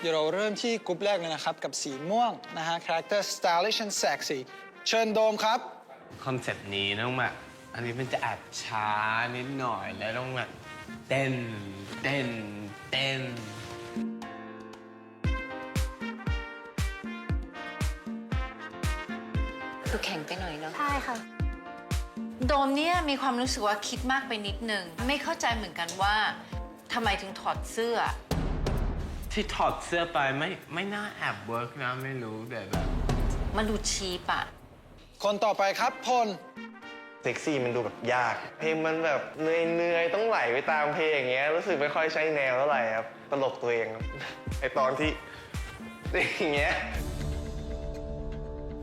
เดี๋ยวเราเริ่มที่กรุ๊ปแรกเลยนะครับ กับสีม่วงนะฮะ character stylish and sexy เชิญโดมครับ คอนเซปต์นี้ต้องแบบอันนี้มันจะแอบช้านิดหน่อยแล้วต้องแบบเต้นเต้นเต้นดูแข็งไปหน่อยเนาะ ใช่ค่ะ โดมเนี่ยมีความรู้สึกว่าคิดมากไปนิดนึง ไม่เข้าใจเหมือนกันว่าทำไมถึงถอดเสื้อ ที่ถอดเสื้อไปไม่ไม่น่าแอบเวิร์กนะไม่รู้แต่แบบมันดูชีปอะคนต่อไปครับพล เซ็กซี่มันดูแบบยาก เพลงมันแบบเหนื่อยๆต้องไหลไปตามเพลงอย่างเงี้ยรู้สึกไม่ค่อยใช้แนวเท่าไหร่ครับตลกตัวเองครับ ไอตอนที่ อย่างเงี้ย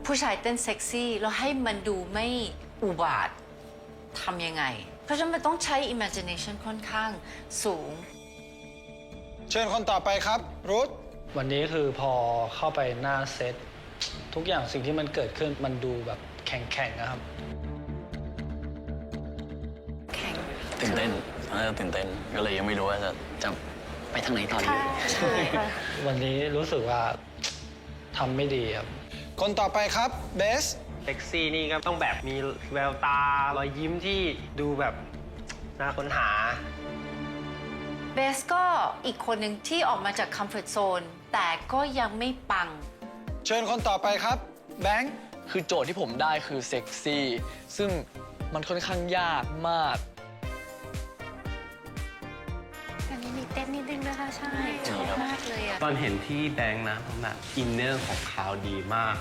ผู้ชายเต้นเซ็กซี่แล้วให้มันดูไม่อุบาททำยังไง เพราะฉะนั้นมันต้องใช้ imagination ค่อนข้างสูง เชิญคนต่อไปครับ รุธวันนี้คือพอเข้าไปหน้าเซตทุกอย่างสิ่งที่มันเกิดขึ้นมันดูแบบแข็งๆนะครับ แข็งตื่นเต้นน่าจะตื่นเต้นก็เลยยังไม่รู้ว่าจะจะไปทางไหนต่อดีใช่ใช่ค่ะวันนี้รู้สึกว่าทำไม่ดีครับ คนต่อไปครับ เบส เซ็กซี่นี่ก็ต้องแบบมีแววตารอยยิ้มที่ดูแบบน่าค้นหา เบสก็อีกคนหนึ่งที่ออกมาจาก comfort zone แต่ก็ยังไม่ปัง เชิญคนต่อไปครับ แบงค์ คือโจทย์ที่ผมได้คือเซ็กซี่ ซึ่งมันค่อนข้างยากมาก อันนี้มีเต้นนิดนึงนะคะใช่ชอบมากเลยอะตอนเห็นที่แบงค์นะแบบอินเนอร์ของเขาดีมาก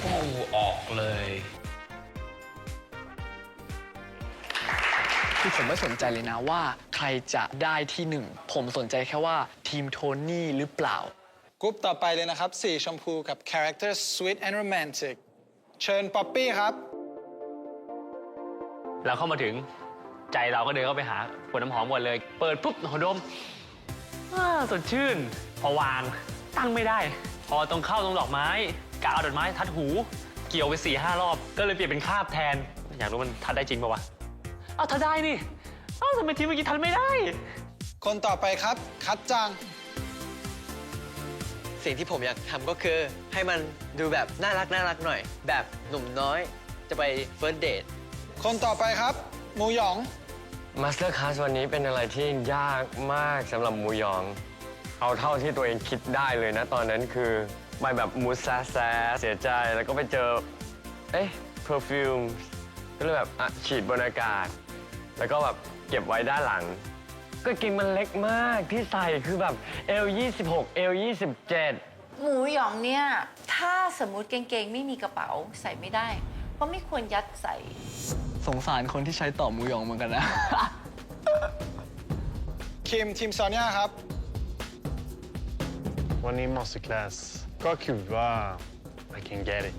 โอ้ออกเลย คือผมไม่สนใจเลยนะว่าใครจะได้ที่หนึ่งผมสนใจแค่ว่าทีมโทนี่หรือเปล่ากรุ๊ปต่อไปเลยนะครับ สีชมพูกับ character sweet and romantic เชิญป๊อปปี้ครับ เราเข้ามาถึงใจเราก็เดินเข้าไปหาขวดน้ำหอมก่อนเลย เปิดปุ๊บโหดมอ้าสดชื่น พอวางตั้งไม่ได้ พอตรงเข้าตรงดอกไม้กะเอาดอกไม้ทัดหู เกี่ยวไป4ี่ห้ารอบ ก็เลยเปลี่ยนเป็นคราบแทน อยากรู้มันทัดได้จริงป่าวะ เอาทัดได้นี่ เอ้าทำไมทีมเมื่อกี้ทัดไม่ได้ คนต่อไปครับ คัดจัง สิ่งที่ผมอยากทำก็คือให้มันดูแบบน่ารักน่ารักหน่อย แบบหนุ่มน้อยจะไปเฟิร์สเดทคนต่อไปครับ หมูหยอง มาสเตอร์คลาสวันนี้เป็นอะไรที่ยากมากสำหรับหมูยอง เอาเท่าที่ตัวเองคิดได้เลยนะ ตอนนั้นคือไปแบบมูสแซแซเสียใจแล้วก็ไปเจอ เอ๊ะเพอร์ฟิวมก็เลยแบบอะฉีดบนอากาศ แล้วก็แบบเก็บไว้ด้านหลัง ก็เกงมันเล็กมากที่ใส่คือแบบ L 26 L 27 หมูหยองเนี่ย ถ้าสมมุติกางเกงไม่มีกระเป๋าใส่ไม่ได้ เพราะไม่ควรยัดใส่ สงสารคนที่ใช้ต่อหมูหยองเหมือนกันนะ คิมทีมซอนยาครับ วันนี้มอสคลาสก็คิดว่า I can get it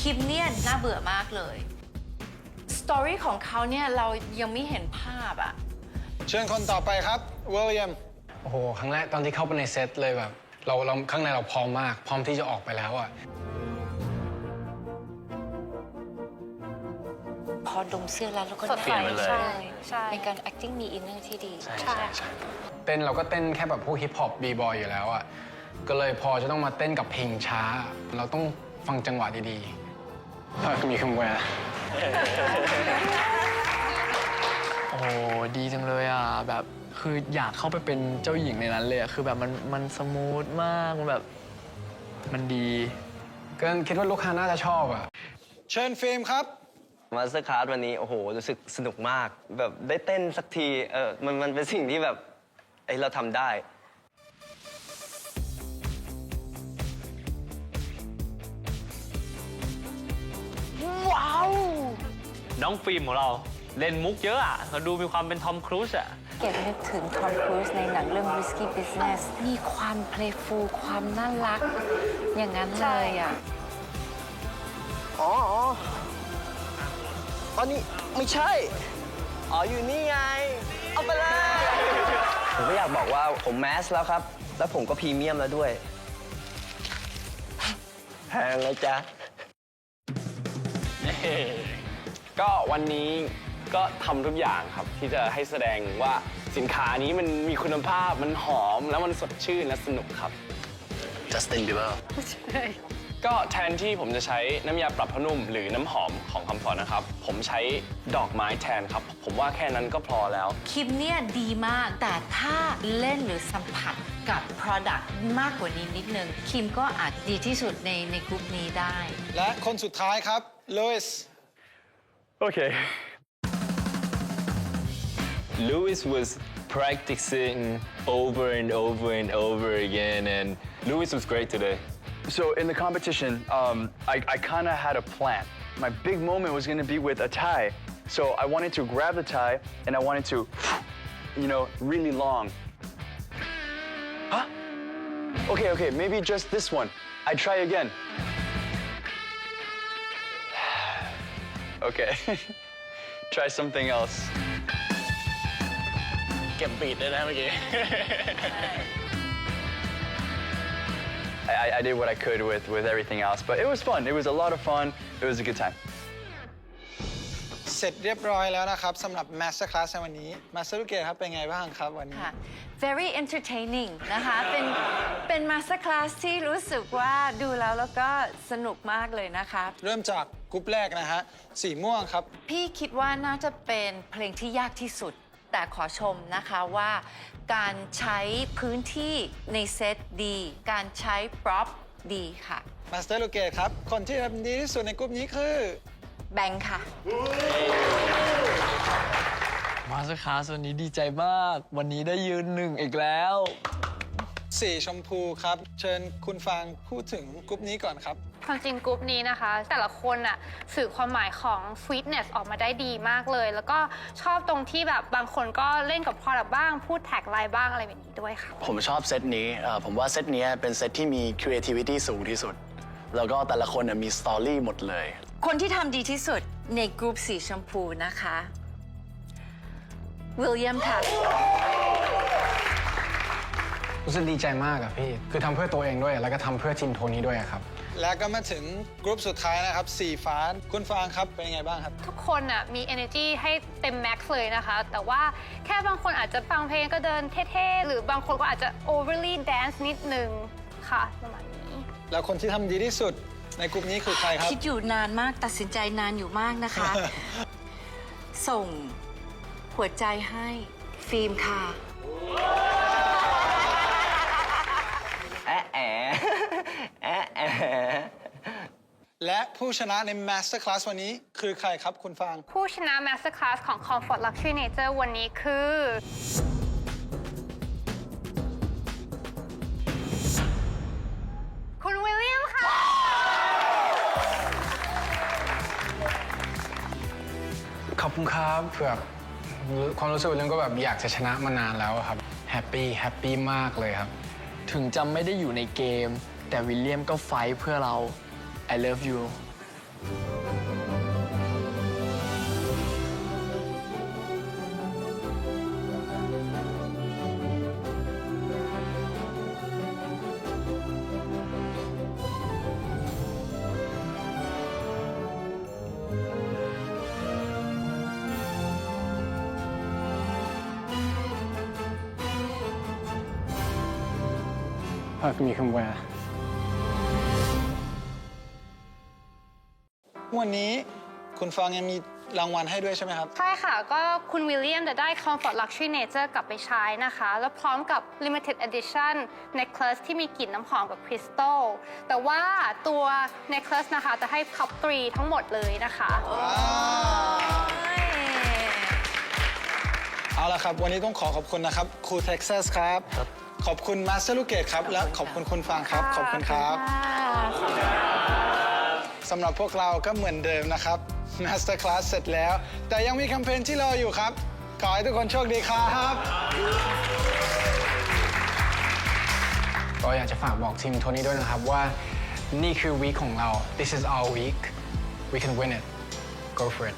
คิมเนี่ยน่าเบื่อมากเลย สตอรี่ของเขาเนี่ยเรายังไม่เห็นภาพอะเชิญคนต่อไปครับวิลเลียมโอ้โห ครั้งแรกตอนที่เข้าไปในเซตเลยแบบ เราเราข้างในเราพร้อมมาก พร้อมที่จะออกไปแล้วอะพอดมเสื้อแล้วแล้วก็สดใสน่าใช่ใช่เป็นการ acting มี inner ที่ดี ใช่ค่ะเต้นเราก็เต้นแค่แบบพวกฮิปฮอปบีบอยอยู่แล้วอะก็เลยพอจะต้องมาเต้นกับเพลงช้า เราต้องฟังจังหวะดีๆ เออมีคำแวร์โอ้ดีจังเลยอะแบบคืออยากเข้าไปเป็นเจ้าหญิงในนั้นเลยอะคือแบบมันมันสมูทมากมันแบบมันดีก็คิดว่าลูกค้าน่าจะชอบอะเชิญฟิล์มครับ มาสเตอร์คลาสวันนี้ โอ้โห รู้สึกสนุกมาก แบบได้เต้นสักที เออ มันมันเป็นสิ่งที่แบบไอยเราทำได้ น้องฟิล์มของเราเล่นมุกเยอะอะเขาดูมีความเป็นทอมครูซอะ เก็บนึกถึงทอมครูซในหนังเรื่อง Risky Business มีความ playful ความน่ารัก อย่างนั้นเลยอะ อ๋ออ๋อตอนนี้ไม่ใช่ อ๋ออยู่นี่ไง เอาไปเลย ผมก็อยากบอกว่าผมแมสแล้วครับ แล้วผมก็พรีเมียมแล้วด้วยแพงแล้วจ๊ะ ก็วันนี้ก็ทำทุกอย่างครับที่จะให้แสดงว่าสินค้านี้มันมีคุณภาพมันหอมแล้วมันสดชื่นและสนุกครับจัสตินบีเบอร์ก็แทนที่ผมจะใช้น้ำยาปรับผ้านุ่มหรือน้ำหอมของคำฟอนนะครับ ผมใช้ดอกไม้แทนครับ ผมว่าแค่นั้นก็พอแล้ว คิมเนี่ยดีมากแต่ถ้าเล่นหรือสัมผัสกับ Product มากกว่านี้นิดนึง คิมก็อาจดีที่สุดในในกลุ่มนี้ได้ และคนสุดท้ายครับ Louis. Okay. Louis was practicing over and over and over again, and Louis was great today. So in the competition, um, I, I kind of had a plan. My big moment was going to be with a tie. So I wanted to grab the tie, and I wanted to, you know, really long. Huh? Okay, okay, maybe just this one. I try again. okay. try something else. เก็บบีดได้นะเมื่อกี้ I, I- I did what I could with, with everything else, but it was fun. It was a lot of fun. It was a good time. เสร็จเรียบร้อยแล้วนะครับสำหรับ Master Class ในวันนี้ Master ลูกเกดครับเป็นไงบ้างครับวันนี้ ค่ะ very entertaining นะคะ เป็น เป็น master class ที่รู้สึกว่าดูแล้วแล้วก็สนุกมากเลยนะคะ เริ่มจากกรุ๊ปแรกนะฮะสีม่วงครับ พี่คิดว่าน่าจะเป็นเพลงที่ยากที่สุด แต่ขอชมนะคะว่าการใช้พื้นที่ในเซตดี การใช้ prop ดีค่ะ Master ลูกเกดครับ คนที่ทำดีที่สุดในกรุ๊ปนี้คือ แบงค์ค่ะ มาสคาสวันนี้ดีใจมาก วันนี้ได้ยืนหนึ่งอีกแล้ว สีชมพูครับ เชิญคุณฟางพูดถึงกรุ๊ปนี้ก่อนครับ ความจริงกรุ๊ปนี้นะคะ แต่ละคนอะสื่อความหมายของ sweetness ออกมาได้ดีมากเลย แล้วก็ชอบตรงที่แบบบางคนก็เล่นกับ product บ้าง พูดแท็กไลน์บ้างอะไรแบบนี้ด้วยค่ะ ผมชอบเซตนี้เอ่อผมว่าเซตนี้เป็นเซตที่มี creativity สูงที่สุด แล้วก็แต่ละคนน่ะมีสตอรี่หมดเลย คนที่ทำดีที่สุดในกรุ๊ปสีชมพูนะคะ วิลเลียมค่ะ รู้สึกดีใจมากอะพี่ คือทำเพื่อตัวเองด้วย แล้วก็ทำเพื่อทีมโทนี้ด้วยอะครับ และก็มาถึงกรุ๊ปสุดท้ายนะครับสีฟ้าคุณฟางครับเป็นยังไงบ้างครับ ทุกคนอะมี energy ให้เต็ม max เลยนะคะ แต่ว่าแค่บางคนอาจจะฟังเพลงก็เดินเท่ๆ หรือบางคนก็อาจจะ overly dance นิดนึงค่ะ ประมาณนี้ แล้วคนที่ทำดีที่สุด ในกรุ๊ปนี้คือใครครับ คิดอยู่นานมากตัดสินใจนานอยู่มากนะคะ ส่งหัวใจให้ฟิล์มค่ะ แอะแอะแอะแอะและผู้ชนะใน Master Class วันนี้คือใครครับคุณฟาง ผู้ชนะ master class ของ comfort luxury nature วันนี้คือ ขอบคุณครับแบบความรู้สึกเรื่องก็แบบอยากจะชนะมานานแล้วอะครับแฮปปี้แฮปปี้มากเลยครับ ถึงจะไม่ได้อยู่ในเกม แต่วิลเลียมก็ไฟท์เพื่อเรา I love you มีคำว่าวันนี้คุณฟางยังมีรางวัลให้ด้วยใช่ไหมครับ ใช่ค่ะ ก็คุณวิลเลียมจะได้ Comfort Luxury Nature กลับไปใช้นะคะ แล้วพร้อมกับ Limited Edition Necklace ที่มีกลิ่นน้ำหอมกับคริสตัลแต่ว่าตัว Necklace นะคะจะให้ท็อปทรีทั้งหมดเลยนะคะเอาละครับ วันนี้ต้องขอขอบคุณนะครับครูเท็กซัสครับ ขอบคุณมาสเตอร์ลูกเกดครับ และขอบคุณคุณฟางครับ ขอบคุณครับสำหรับพวกเราก็เหมือนเดิมนะครับ Master Class เสร็จแล้ว แต่ยังมีแคมเปญที่รออยู่ครับ ขอให้ทุกคนโชคดีครับ ก็อยากจะฝากบอกทีมโทนี้ด้วยนะครับว่านี่คือวีคของเรา this is our week we can win it go for it